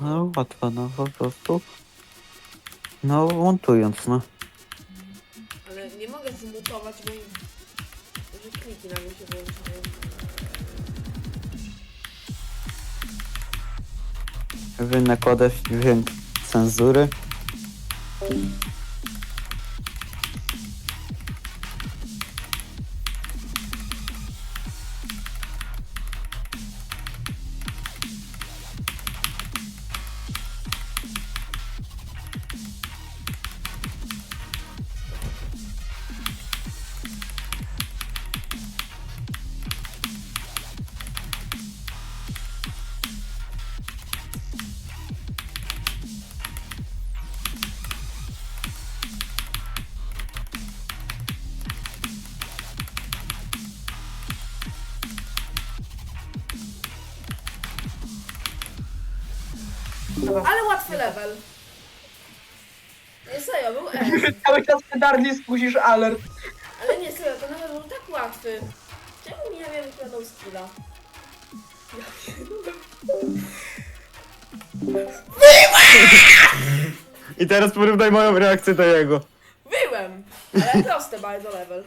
No łatwo, no po prostu. No montując, no. Ale nie mogę zmutować, bo że kliki na mnie się włączają. Wy nakładasz dźwięk cenzury. Ale łatwy level. Nie serio, był S. Cały czas pedarnie spuścisz alert. Ale nie serio, ten level był tak łatwy. Czemu mi nie wiem wykładał skilla? I teraz porównaj moją reakcję do jego. Byłem! Ale proste bardzo level.